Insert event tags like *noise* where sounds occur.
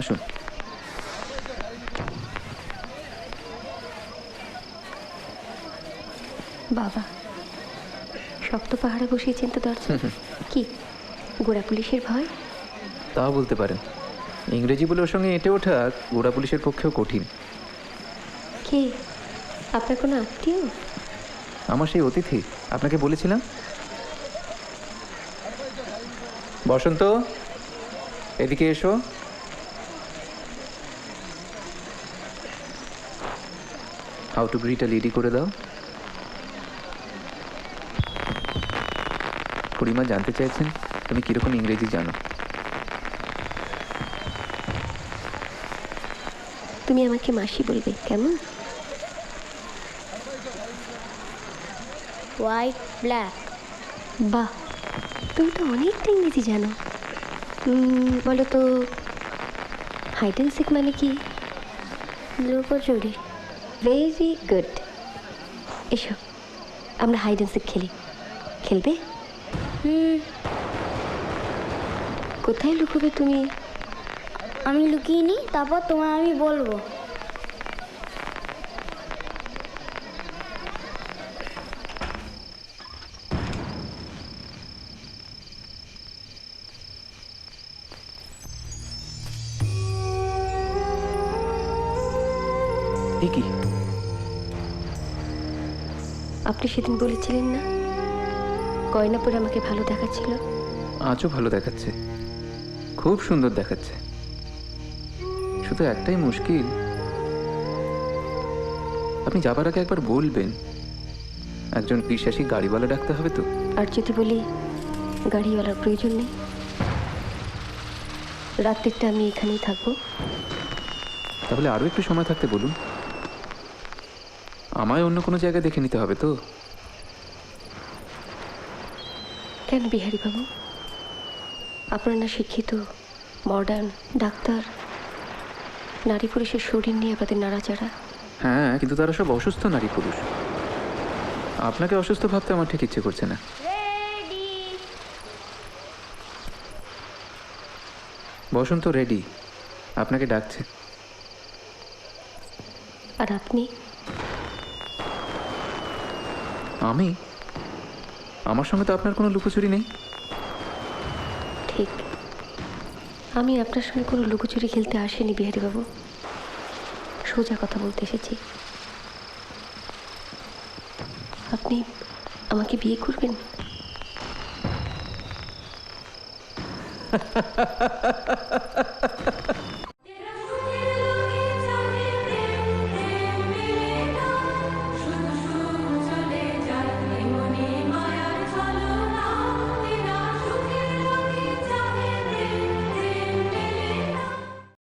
আসুন। বাবা শক্ত পাহাড়ে বসিয়েছেন তো দরজা কি গোড়া পুলিশের ভয়? তাও বলতে পারেন। ইংরেজি বলে ওর সঙ্গে এঁটে ওঠা গোড়া পুলিশের পক্ষেও কঠিন। কে? আপনার কোনো আত্মীয়? আমার সেই অতিথি। আপনাকে বলেছিলাম। বসন্ত এদিকে এসো। হাউ টু গ্রিট লিডি করে দাও। খুড়িমা জানতে চাইছেন তুমি কীরকম ইংরেজি জানো? তুমি আমাকে মাসি বলবে কেমন? হোয়াইট ব্ল্যাক বাহ তুমি তো অনেকটা ইংরেজি জানো। বলো তো হাইড অ্যান্ড সিক মানে কি? লুকোচুরি ভেরি গুড এসো আমরা হাইড অ্যান্ড সিক খেলি। খেলবে? হুম। কোথায় লুকোবে তুমি? আমি লুকিয়ে নিই তারপর তোমায় আমি বলব। কি? আপনি সেদিন বলেছিলেন না? গয়না পরে আমাকে ভালো দেখাচ্ছিল। আজও ভালো দেখাচ্ছে। খুব সুন্দর দেখাচ্ছে। শুধু একটাই মুশকিল। আপনি যাবার আগে একবার বলবেন। একজন বিশ্বাসী গাড়িওয়ালা ডাকতে হবে তো। আর যদি বলি গাড়িওয়ালার প্রয়োজন নেই? রাত্রিটা আমি এখানেই থাকব। তাহলে আরও একটু সময় থাকতে বলুন। আমায় অন্য কোনো জায়গায় দেখে নিতে হবে তো। কেন বিহারি বাবু আপনারা না শিক্ষিত মডার্ন ডাক্তার নারী পুরুষের শরীর নিয়ে আপনাদের নাড়াচাড়া? হ্যাঁ কিন্তু তারা সব অসুস্থ নারী পুরুষ। আপনাকে অসুস্থ ভাবতে আমার ঠিক ইচ্ছে করছে না। বসন্ত রেডি আপনাকে ডাকছে। আর আপনি? আমি? আমার সঙ্গে তো আপনার কোনো লুকোচুরি নেই। ঠিক। আমি আপনার সঙ্গে কোনো লুকোচুরি খেলতে আসিনি বিহারি বাবু সোজা কথা বলতে এসেছি। আপনি আমাকে বিয়ে করবেন? *laughs*